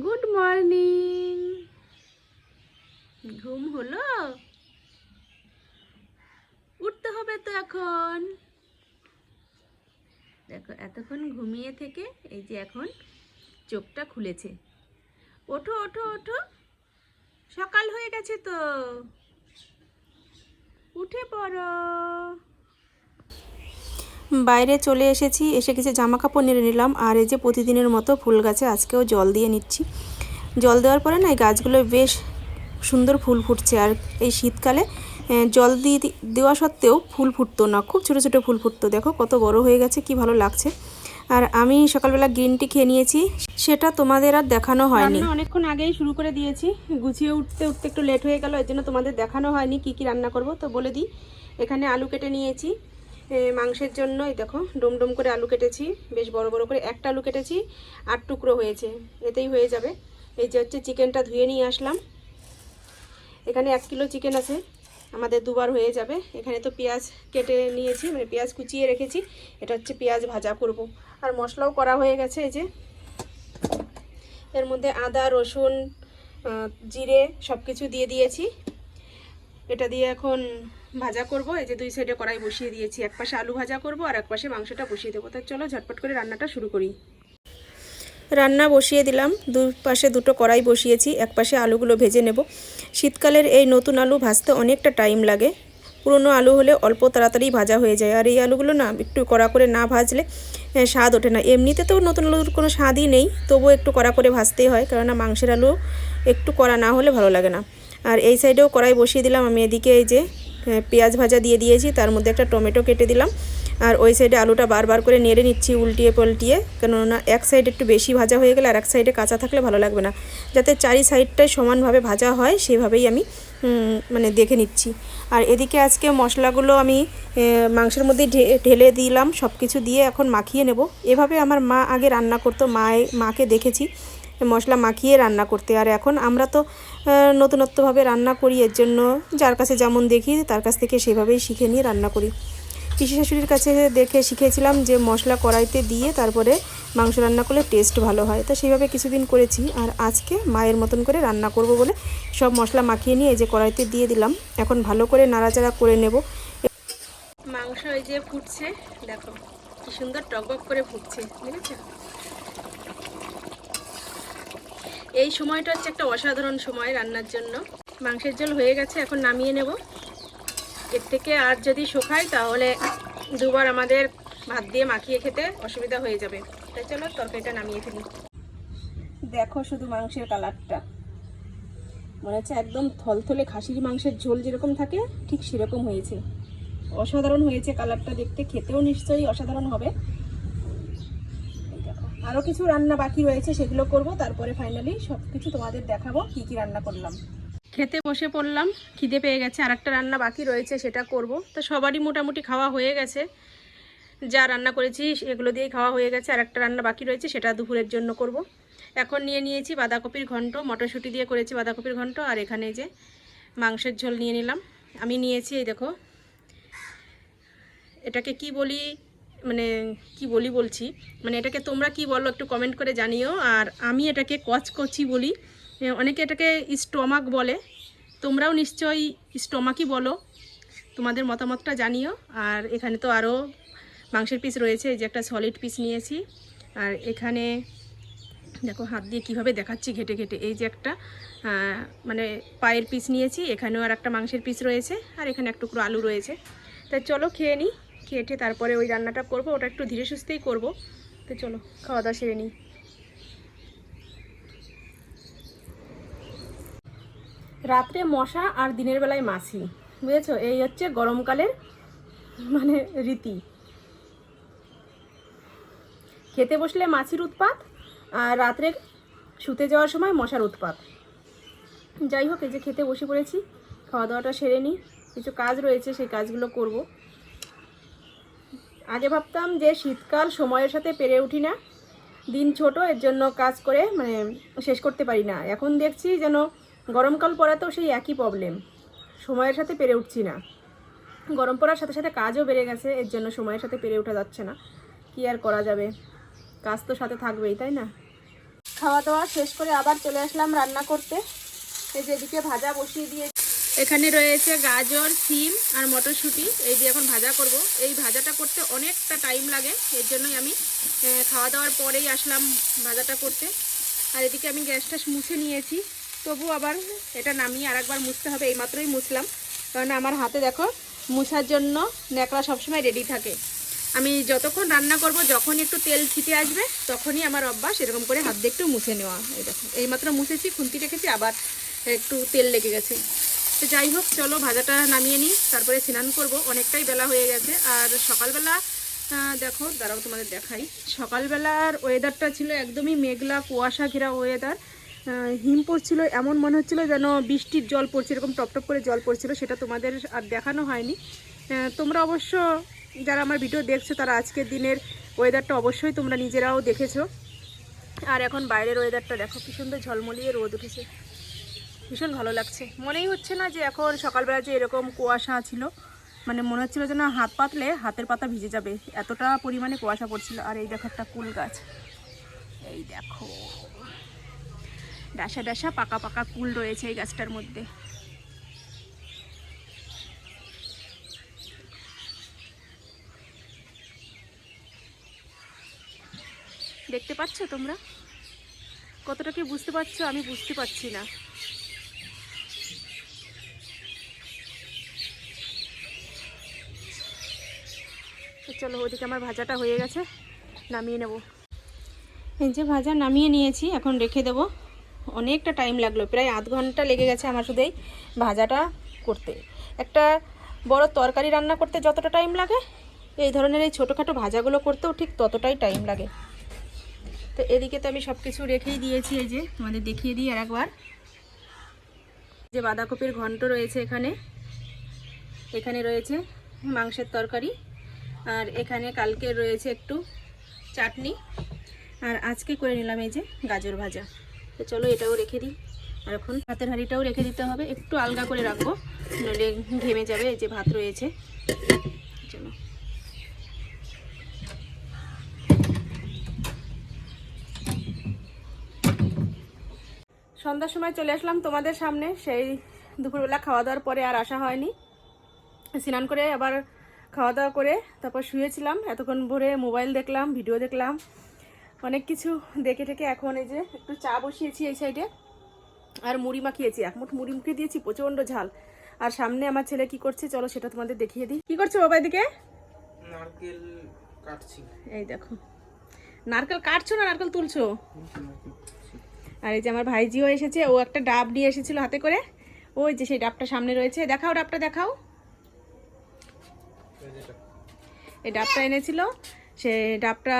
Good morning ঘুম হলো? উঠতে হবে তো এখন। দেখো, এতক্ষণ ঘুমিয়ে থেকে এই যে এখন চোখটা খুলেছে। ওঠো ওঠো ওঠো। সকাল হয়ে গেছে তো। উঠে পড়ো। বাইরে চলে এসেছি, এসে কিছু জামা কাপড় নিয়ে নিলাম। আর এই যে প্রতিদিনের মতো ফুল গাছে আজকেও জল দিয়ে নিচ্ছি। জল দেওয়ার পরে না এই গাছগুলো বেশ সুন্দর ফুল ফুটছে। আর এই শীতকালে জল দিয়ে দেওয়া সত্ত্বেও ফুল ফুটতো না। খুব ছোটো ছোটো ফুল ফুটতো। দেখো কত বড় হয়ে গেছে, কি ভালো লাগছে। আর আমি সকালবেলা গ্রিন টি খেয়ে নিয়েছি, সেটা তোমাদের আর দেখানো হয়নি। অনেকক্ষণ আগেই শুরু করে দিয়েছি। গুছিয়ে উঠতে উঠতে একটু লেট হয়ে গেল, এর জন্য তোমাদের দেখানো হয়নি কি কি রান্না করব। তো বলে দিই, এখানে আলু কেটে নিয়েছি। মাংসের জন্য, এই দেখো ডুম ডুম করে আলু কেটেছি, বেশ বড় বড় করে একটা আলু কেটেছি, আট টুকরো হয়েছে, এতেই হয়ে যাবে। এই যে হচ্ছে চিকেনটা ধুয়ে নিয়ে আসলাম। এখানে এক কিলো চিকেন আছে, আমাদের দুবার হয়ে যাবে। এখানে তো পেঁয়াজ কেটে নিয়েছি মানে পেঁয়াজ কুচিয়ে রেখেছি, এটা হচ্ছে পেঁয়াজ ভাজা করব। আর মশলাও করা হয়ে গেছে, এই যে। এর মধ্যে আদা, রসুন জিরে সব কিছু দিয়ে দিয়েছি। এটা দিয়ে এখন ভাজা করব। এই যে দুই সাইডে কড়াই বসিয়ে দিয়েছি। এক পাশে আলু ভাজা করব আর এক পাশে মাংসটা বসিয়ে দেবো। তাই চলো ঝটপট করে রান্নাটা শুরু করি। রান্না বসিয়ে দিলাম। দুই পাশে দুটো কড়াই বসিয়েছি। এক পাশে আলুগুলো ভেজে নেব। শীতকালের এই নতুন আলু ভাজতে অনেকটা টাইম লাগে। পুরনো আলু হলে অল্প তাড়াতাড়ি ভাজা হয়ে যায়। আর এই আলুগুলো না একটু কড়া করে না ভাজলে স্বাদ ওঠে না। এমনিতে তো নতুন আলুর কোনো স্বাদই নেই। তবুও একটু কড়া করে ভাজতেই হয়। কেননা মাংসের আলু একটু কড়া না হলে ভালো লাগে না। আর এই সাইডেও কড়াই বসিয়ে দিলাম আমি এদিকে এই যে পেঁয়াজ ভাজা দিয়ে দিয়েছি, তার মধ্যে একটা টমেটো কেটে দিলাম। আর ওই সাইডে আলুটা বারবার করে নেড়ে নিচ্ছি, উল্টিয়ে পাল্টিয়ে, কেননা এক সাইড একটু বেশি ভাজা হয়ে গেলে আর এক সাইডে কাঁচা থাকলে ভালো লাগবে না। যাতে চারি সাইডটাই সমানভাবে ভাজা হয়, সেভাবেই আমি মানে দেখে নিচ্ছি। আর এদিকে আজকে মশলাগুলো আমি মাংসের মধ্যে ঢেলে দিলাম সব কিছু দিয়ে এখন মাখিয়ে নেব। এভাবে আমার মা আগে রান্না করতো, মায়ে, মাকে দেখেছি। মশলা মাখিয়ে রান্না করতে। আর এখন আমরা তো নতুনত্বভাবে রান্না করি, এর জন্য যার কাছে যেমন দেখি, তার কাছ থেকে সেভাবেই শিখে নিয়ে রান্না করি। পিসি শাশুড়ির কাছে দেখে শিখেছিলাম যে মশলা কড়াইতে দিয়ে তারপরে মাংস রান্না করলে টেস্ট ভালো হয়। তো সেইভাবে কিছুদিন করেছি, আর আজকে মায়ের মতন করে রান্না করব বলে সব মশলা মাখিয়ে নিয়ে এই যে কড়াইতে দিয়ে দিলাম। এখন ভালো করে নাড়াচাড়া করে নেব। মাংস এই যে ফুটছে, দেখো কি সুন্দর টকবক করে ফুটছে, দেখেছ? এই সময়টা হচ্ছে একটা অসাধারণ সময় রান্নার জন্য। মাংসের ঝোল হয়ে গেছে, এখন নামিয়ে নেব। এর থেকে আর যদি শুকায় তাহলে দুবার আমাদের ভাত দিয়ে মাখিয়ে খেতে অসুবিধা হয়ে যাবে। তাই চলো, তরকারিটা নামিয়ে ফেলি। দেখো শুধু মাংসের কালারটা। মনে হচ্ছে একদম থলথলে খাসির মাংসের ঝোল যেরকম থাকে, ঠিক সেরকম হয়েছে। অসাধারণ হয়েছে কালারটা দেখতে, খেতেও নিশ্চয়ই অসাধারণ হবে। আরও কিছু রান্না বাকি রয়েছে, সেগুলো করব। তারপরে ফাইনালি সব কিছু তোমাদের দেখাবো, কি কি রান্না করলাম। খেতে বসে পড়লাম, খিদে পেয়ে গেছে আর একটা রান্না বাকি রয়েছে, সেটা করব। তো সবারই মোটামুটি খাওয়া হয়ে গেছে। যা রান্না করেছি, এগুলো দিয়েই খাওয়া হয়ে গেছে আর একটা রান্না বাকি রয়েছে, সেটা দুপুরের জন্য করব। এখন নিয়ে নিয়েছি বাঁধাকপির ঘন্ট, মটরশুঁটি দিয়ে করেছি বাঁধাকপির ঘন্ট, আর এখানে যে মাংসের ঝোল নিয়ে নিলাম। আমি নিয়েছি, এই দেখো, এটাকে কি বলি? মানে কি বলি বলছি? মানে এটাকে তোমরা কি বলো একটু কমেন্ট করে জানিও। আর আমি এটাকে কচকচি বলি। অনেকে এটাকে স্টমাক বলে। তোমরাও নিশ্চয়ই স্টমাকই বলো। তোমাদের মতামতটা জানিও। আর এখানে তো আরও মাংসের পিস রয়েছে। এই যে একটা সলিড পিস নিয়েছি। আর এখানে দেখো হাত দিয়ে কীভাবে দেখাচ্ছি ঘেটে ঘেটে। এই যে একটা মানে পায়ের পিস নিয়েছি। এখানেও আর একটা মাংসের পিস রয়েছে। আর এখানে এক টুকরো আলু রয়েছে। তাই চলো খেয়ে নিই খেয়ে টেয়ে তারপরে ওই রান্নাটা করব, ওটা একটু ধীরে সুস্থেই করব। তো চলো, খাওয়া দাওয়া সেরে নিই। রাত্রে মশা আর দিনের বেলায় মাছি, বুঝেছ? এই হচ্ছে গরমকালের মানে রীতি। খেতে বসলে মাছির উৎপাত, আর রাত্রে শুতে যাওয়ার সময় মশার উৎপাত। যাই হোক, এই যে খেতে বসে পড়েছি, খাওয়া দাওয়াটা সেরে নিই। কিছু কাজ রয়েছে, সেই কাজগুলো করব। আগে ভাবতাম যে শীতকাল সময়ের সাথে পেরে উঠি না। দিন ছোট, এর জন্য কাজ করে মানে শেষ করতে পারি না। এখন দেখছি যেন গরমকাল পড়াতেও সেই একই প্রবলেম সময়ের সাথে পেরে উঠছি না। গরম পড়ার সাথে সাথে কাজও বেড়ে গেছে, এর জন্য সময়ের সাথে পেরে ওঠা যাচ্ছে না। কি আর করা যাবে? কাজ তো সাথে থাকবেই, তাই না? খাওয়া দাওয়া শেষ করে আবার চলে আসলাম রান্না করতে। এই যে এদিকে ভাজা বসিয়ে দিয়ে এখানে রয়েছে গাজর, সিম আর মটরশুঁটি। এই যে এখন ভাজা করব। এই ভাজাটা করতে অনেকটা টাইম লাগে। এর জন্যই আমি খাওয়া দাওয়ার পরেই আসলাম ভাজাটা করতে। আর এদিকে আমি গ্যাসটা মুছে নিয়েছি। তবু আবার এটা নামিয়ে আরেকবার মুছতে হবে। এইমাত্রই মুছলাম। কারণ আমার হাতে দেখো, মুছার জন্য ন্যাকড়া সবসময় রেডি থাকে। আমি যতক্ষণ রান্না করব, যখন একটু তেল ছিটে আসবে, তখনই আমার অভ্যাস এরকম করে হাত দিয়ে একটু মুছে নেওয়া। এই দেখো এইমাত্র মুছেছি, খুন্তি রেখেছি, আবার একটু তেল লেগে গেছে। তো যাই হোক, চলো ভাজাটা নামিয়ে নিই। তারপরে স্নান করব। অনেকটাই বেলা হয়ে গেছে। আর সকালবেলা দেখো, দাঁড়াও তোমাদের দেখাই। সকালবেলার ওয়েদারটা ছিল একদমই মেঘলা কুয়াশা ঘেরা ওয়েদার হিম পড়ছিল এমন মনে হচ্ছিল যেন বৃষ্টির জল পড়ছে, এরকম টপটপ করে জল পড়ছিল, সেটা তোমাদের আর দেখানো হয়নি। তোমরা অবশ্য যারা আমার ভিডিও দেখছ, তারা আজকের দিনের ওয়েদারটা অবশ্যই তোমরা নিজেরাও দেখেছ। আর এখন বাইরের ওয়েদারটা দেখো, কি সুন্দর ঝলমলিয়ে রোদ উঠেছে। ভীষণ ভালো লাগছে। মনেই হচ্ছে না যে এখন সকালবেলা যে এরকম কুয়াশা ছিল মানে মনে হচ্ছিল যেন হাত পাতলে হাতের পাতা ভিজে যাবে, এতটা পরিমাণে কুয়াশা পড়ছিল। আর এই দেখো একটা কুল গাছ। এই দেখো। ডাসা ডাসা পাকা পাকা কুল রয়েছে এই গাছটার মধ্যে। দেখতে পাচ্ছ তোমরা? কতটা কি বুঝতে পারছ? আমি বুঝতে পারছি না। চলো ওদিকে আমার ভাজাটা হয়ে গেছে, নামিয়ে নেব। এই যে ভাজা নামিয়ে নিয়েছি, এখন রেখে দেব। অনেকটা টাইম লাগল, প্রায় আধ ঘণ্টা লেগে গেছে আমার শুধু ভাজাটা করতে। একটা বড় তরকারি রান্না করতে যতটা টাইম লাগে, এই ধরনের এই ছোটোখাটো ভাজাগুলো করতেও ঠিক ততটাই টাইম লাগে। তো এদিকে তো আমি সব কিছু রেখেই দিয়েছি, এই যে তোমাদের দেখিয়ে দিই আর একবার যে বাঁধাকপির ঘন্ট রয়েছে এখানে এখানে রয়েছে মাংসের তরকারি। আর এখানে কালকে রয়েছে একটু চাটনি। আর আজকে করে নিলাম এই যে গাজর ভাজা। তো চলো এটাও রেখে দিই। আর এখন ভাতের হাঁড়িটাও রেখে দিতে হবে। একটু আলগা করে রাখব, নইলে ঘেমে যাবে এই যে ভাত রয়েছে। চলো। সন্ধ্যার সময় চলে আসলাম তোমাদের সামনে। সেই দুপুরবেলা খাওয়া দাওয়ার পরে আর আসা হয়নি। স্নান করে আবার খাওয়া দাওয়া করে তারপর শুয়েছিলাম এতক্ষণ ভরে মোবাইল দেখলাম ভিডিও দেখলাম অনেক কিছু দেখে টেকে এখন এই যে একটু চা বসিয়েছি এই সাইডে আর মুড়ি মাখিয়েছি এক মুঠ মুড়ি মুখে দিয়েছি প্রচণ্ড ঝাল। আর সামনে আমার ছেলে কি করছে চলো সেটা তোমাদের দেখিয়ে দিই। কি করছ বাবা এদিকে? নারকেল কাটছি। এই দেখো। নারকেল কাটছো না নারকেল তুলছো? আর এই যে আমার ভাইজিও এসেছে ও একটা ডাব নিয়ে এসেছিল হাতে করে। ওই যে সেই ডাবটা সামনে রয়েছে। দেখাও ডাবটা দেখাও। এই ডাবটা এনেছিল। সে ডাবটা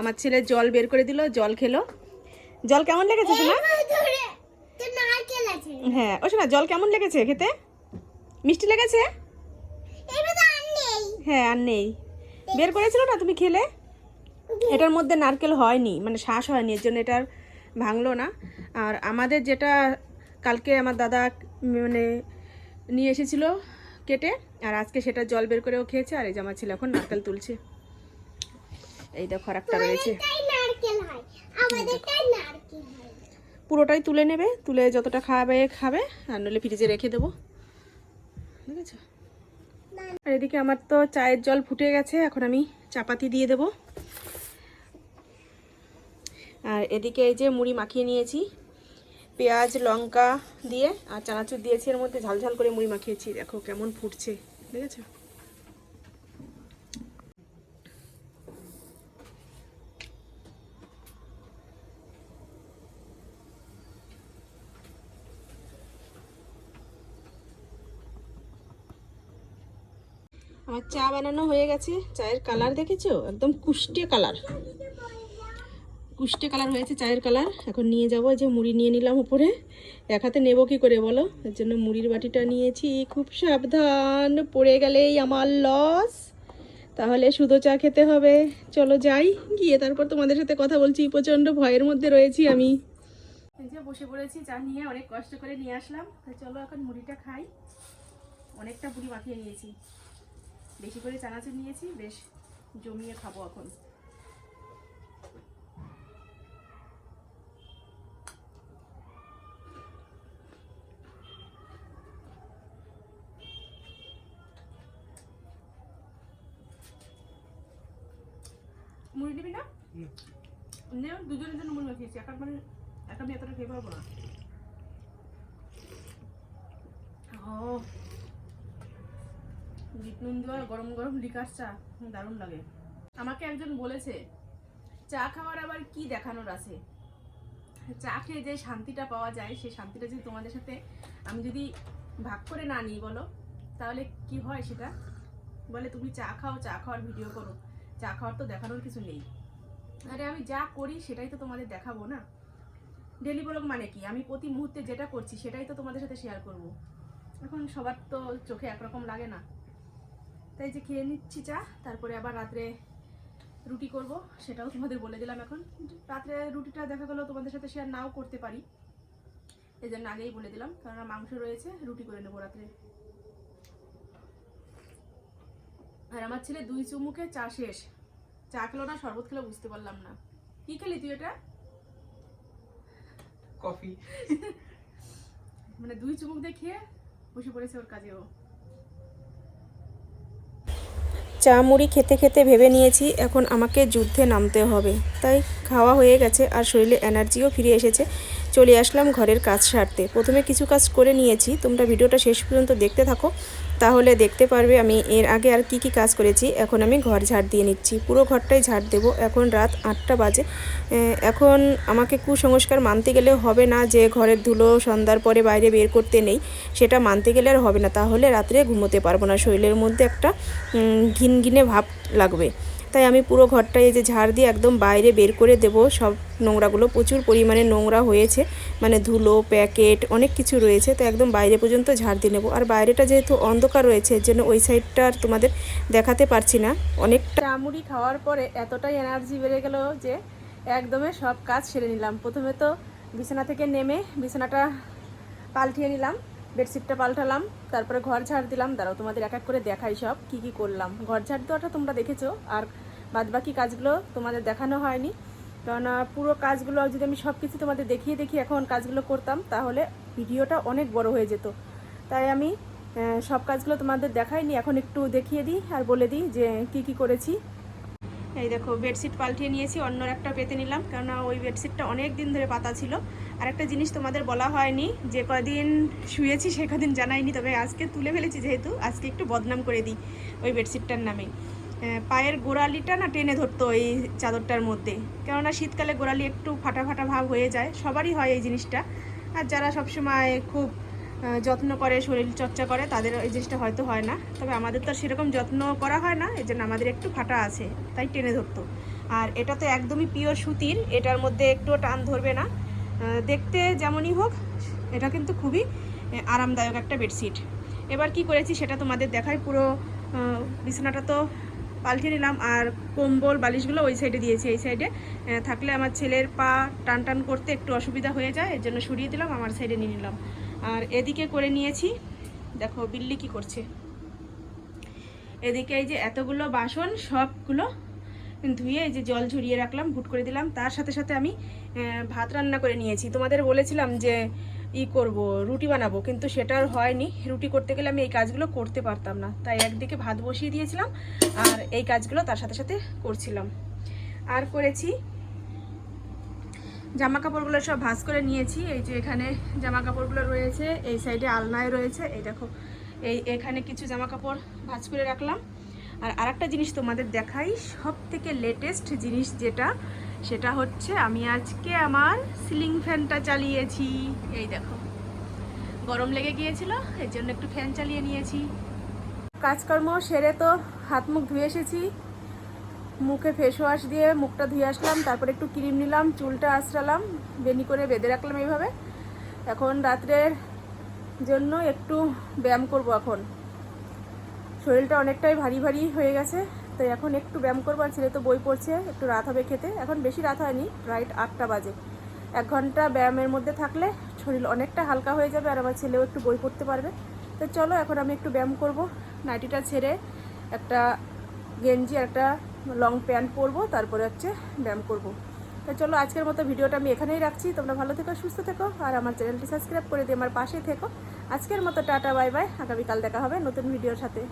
আমার ছেলে জল বের করে দিল জল খেলো। জল কেমন লেগেছে শোনা হ্যাঁ ও শোনা জল কেমন লেগেছে খেতে? মিষ্টি লেগেছে? হ্যাঁ আর নেই। বের করেছিল না তুমি খেলে? এটার মধ্যে নারকেল হয়নি মানে শ্বাস হয়নি এর জন্য এটার ভাঙলো না। আর আমাদের যেটা কালকে আমার দাদা মানে নিয়ে এসেছিল কেটে, আর আজকে সেটা জল বের করেও খেয়েছে, আর এই আমার ছেলে এখন নারকেল তুলছে। এই দেখো একটা রয়েছে। পুরোটাই তুলে নেবে, তুলে যতটা খাবে খাবে, আর নইলে ফ্রিজে রেখে দেবো। ঠিক আছে? আর এদিকে আমার তো চায়ের জল ফুটে গেছে, এখন আমি চাপাতি দিয়ে দেব। আর এদিকে এই যে মুড়ি মাখিয়ে নিয়েছি পেঁয়াজ, লঙ্কা দিয়ে আর চানাচুর দিয়েছি এর মধ্যে ঝাল ঝাল করে মুড়ি মাখিয়েছি। দেখো কেমন ফুটছে ঠিক আছে আমার চা বানানো হয়ে গেছে, চায়ের কালার দেখেছ? একদম কুষ্টে কালার। কুষ্টে কালার হয়েছে, চায়ের কালার। এখন নিয়ে যাব যে মুড়ি নিয়ে নিলাম উপরে। এক হাতে নেব কি করে বলো? এর জন্য মুড়ির বাটিটা নিয়েছি, খুব সাবধান, পড়ে গেলেই আমার লস তাহলে শুধু চা খেতে হবে। চলো যাই, গিয়ে তারপর তোমাদের সাথে কথা বলছি। প্রচণ্ড ভয়ের মধ্যে রয়েছি আমি। যে বসে পড়েছি, চা নিয়ে অনেক কষ্ট করে নিয়ে আসলাম। তো চলো এখন মুড়িটা খাই। অনেকটা মুড়ি মাখিয়ে নিয়েছি। বেশি করে চানাচুর নিয়েছি, বেশ জমিয়ে খাব এখন। মুড়ি দিবি না। নেও দুজনের জন্য মুড়ি মাখিয়েছি। একা মানে একা আমি এতটা খেয়ে পারব না। ও বিট নুন দেওয়া গরম গরম লিকার চা দারুণ লাগে। আমাকে একজন বলেছে চা খাওয়ার আবার কি দেখানোর আছে? চা খেয়ে যে শান্তিটা পাওয়া যায় সেই শান্তিটা যদি তোমাদের সাথে আমি যদি ভাগ করে না নিই বলো? তাহলে কি হয় সেটা? বলে তুমি চা খাও চা খাওয়ার ভিডিও করো। চা খাওয়ার তো দেখানোর কিছু নেই। আরে আমি যা করি সেটাই তো তোমাদের দেখাবো না? ডেলি ব্লগ মানে কি? আমি প্রতি মুহূর্তে যেটা করছি সেটাই তো তোমাদের সাথে শেয়ার করব। এখন সবার তো চোখে একরকম লাগে না। তাই যে খেয়ে নিচ্ছি চা, তারপরে আবার রাত্রে রুটি করব, সেটাও তোমাদের বলে দিলাম এখন। রাত্রে রুটিটা দেখা গেলো তোমাদের সাথে শেয়ার নাও করতে পারি। এই জন্য আগেই বলে দিলাম, কেননা মাংস রয়েছে, রুটি করে নেব রাত্রে। আর আমার ছেলে দুই চুমুকে চা শেষ। চা খেলো না শরবত খেলো বুঝতে পারলাম না। কি খেলি তুই এটা? কফি। মানে দুই চুমুক দিয়ে খেয়ে বসে পড়েছে ওর কাজে ও। চা মুড়ি খেতে খেতে ভেবে নিয়েছি এখন আমাকে যুদ্ধে নামতে হবে। তাই খাওয়া হয়ে গেছে আর শরীরে এনার্জিও ফিরে এসেছে। চলে আসলাম ঘরের কাজ সারতে। প্রথমে কিছু কাজ করে নিয়েছি তোমরা ভিডিওটা শেষ পর্যন্ত দেখতে থাকো। তাহলে দেখতে পারবে আমি এর আগে আর কি কি কাজ করেছি। এখন আমি ঘর ঝাড় দিয়ে নিচ্ছি। পুরো ঘরটাই ঝাড় দেব। এখন রাত আটটা বাজে। এখন আমাকে কুসংস্কার মানতে গেলে হবে না যে ঘরের ধুলো সন্ধ্যার পরে বাইরে বের করতে নেই। সেটা মানতে গেলে আর হবে না। তাহলে রাত্রে ঘুমোতে পারব না। শরীরের মধ্যে একটা ঘিন ঘিনঘিনে ভাব লাগবে। তাই আমি পুরো ঘরটাই এই যে ঝাড় দিয়ে একদম বাইরে বের করে দেব। সব নোংরাগুলো প্রচুর পরিমাণে নোংরা হয়েছে। মানে ধুলো, প্যাকেট, অনেক কিছু রয়েছে। তো একদম বাইরে পর্যন্ত ঝাড় দিয়ে নেব। আর বাইরেটা যেহেতু অন্ধকার রয়েছে, এর জন্য ওই সাইডটা আর তোমাদের দেখাতে পারছি না। অনেকটা চা মুড়ি খাওয়ার পরে এতটাই এনার্জি বেড়ে গেল যে একদমে সব কাজ সেরে নিলাম। প্রথমে তো বিছানা থেকে নেমে বিছানাটা পাল্টিয়ে নিলাম, বেডশিটটা পাল্টালাম, তারপরে ঘর ঝাড় দিলাম। দাঁড়াও, তোমাদের এক এক করে দেখাই সব, কি কি করলাম। ঘর ঝাড় দেওয়াটা তোমরা দেখেছ। আর বাদবাকি কাজগুলো তোমাদের দেখানো হয়নি। কেননা পুরো কাজগুলো যদি আমি সব কিছু তোমাদের দেখিয়ে দেখি এখন কাজগুলো করতাম, তাহলে ভিডিওটা অনেক বড় হয়ে যেত। তাই আমি সব কাজগুলো তোমাদের দেখাইনি, এখন একটু দেখিয়ে দিই আর বলে দিই যে কি কি করেছি। এই দেখো, বেডশিট পাল্টিয়ে নিয়েছি অন্য একটা পেতে নিলাম, কেননা ওই বেডশিটটা অনেক দিন ধরে পাতা ছিল। আর একটা জিনিস তোমাদের বলা হয়নি, যে কদিন শুয়েছি সে কদিন জানাইনি, তবে আজকে তুলে ফেলেছি যেহেতু, আজকে একটু বদনাম করে দিই ওই বেডশিটটার নামে। পায়ের গোড়ালিটা না টেনে ধরতো এই চাদরটার মধ্যে। কেননা শীতকালে গোড়ালি একটু ফাটা ফাটা ভাব হয়ে যায়, সবারই হয় এই জিনিসটা। আর যারা সবসময় খুব যত্ন করে, শরীর চর্চা করে, তাদের এই জিনিসটা হয়তো হয় না। তবে আমাদের তো সেরকম যত্ন করা হয় না, এই জন্য আমাদের একটু ফাটা আছে, তাই টেনে ধরতো। আর এটা তো একদমই পিওর সুতির, এটার মধ্যে একটুও টান ধরবে না। দেখতে যেমনই হোক, এটা কিন্তু খুবই আরামদায়ক একটা বেডশিট। এবার কি করেছি সেটা তোমাদের দেখায় পুরো বিছানাটা তো পাল্টে নিলাম আর কম্বল, বালিশগুলো ওই সাইডে দিয়েছি। এই সাইডে থাকলে আমার ছেলের পা টান টান করতে একটু অসুবিধা হয়ে যায়, এর জন্য সরিয়ে দিলাম, আমার সাইডে নিয়ে নিলাম। আর এদিকে করে নিয়েছি, দেখো বিল্লি কি করছে। এদিকে এই যে এতগুলো বাসন, সবগুলো ধুয়ে যে জল ঝরিয়ে রাখলাম ভুট করে দিলাম। তার সাথে সাথে আমি ভাত রান্না করে নিয়েছি। তোমাদের বলেছিলাম যে ই করব, রুটি বানাবো, কিন্তু সেটা আর হয়নি। রুটি করতে গেলে আমি এই কাজগুলো করতে পারতাম না। তাই একদিকে ভাত বসিয়ে দিয়েছিলাম, আর এই কাজগুলো তার সাথে সাথে করছিলাম। আর করেছি জামা কাপড়গুলো সব ভাঁজ করে নিয়েছি। এই যে এখানে জামা কাপড়গুলো রয়েছে, এই সাইডে আলনায় রয়েছে। এই দেখো, এই এখানে কিছু জামা কাপড় ভাঁজ করে রাখলাম। আর আরেকটা জিনিস তোমাদের দেখাই সব থেকে লেটেস্ট জিনিস যেটা, সেটা হচ্ছে আমি আজকে আমার সিলিং ফ্যানটা চালিয়েছি। এই দেখো, গরম লেগে গিয়েছিল, এর জন্য একটু ফ্যান চালিয়ে নিয়েছি। কাজকর্ম সেরে তো হাত মুখ ধুয়ে এসেছি। মুখে ফেস ওয়াশ দিয়ে মুখটা ধুয়ে আসলাম, তারপরে একটু ক্রিম নিলাম, চুলটা আঁচড়ালাম, বেনি করে বেঁধে রাখলাম এইভাবে। এখন রাত্রের জন্য একটু ব্যায়াম করব এখন। শরীরটা অনেকটাই ভারী ভারী হয়ে গেছে, তাই এখন একটু ব্যায়াম করব আর ছেলে তো বই পড়ছে, একটু রাত হবে খেতে। এখন বেশি রাত হয়নি রাইট আটটা বাজে। এক ঘণ্টা ব্যায়ামের মধ্যে থাকলে শরীর অনেকটা হালকা হয়ে যাবে আর আমার ছেলেও একটু বই পড়তে পারবে। তো চলো এখন আমি একটু ব্যায়াম করব, নাইটিটা ছেড়ে একটা গেঞ্জি আর একটা লং প্যান্ট পরবো, তারপরে হচ্ছে ব্যায়াম করব। তো চলো আজকের মতো ভিডিওটা আমি এখানেই রাখছি, তোমরা ভালো থেকো, সুস্থ থেকো, আর আমার চ্যানেলটি সাবস্ক্রাইব করে দিয়ে আমার পাশে থেকো। আজকের মতো টাটা, বাই বাই, আগামীকাল দেখা হবে নতুন ভিডিওর সাথে।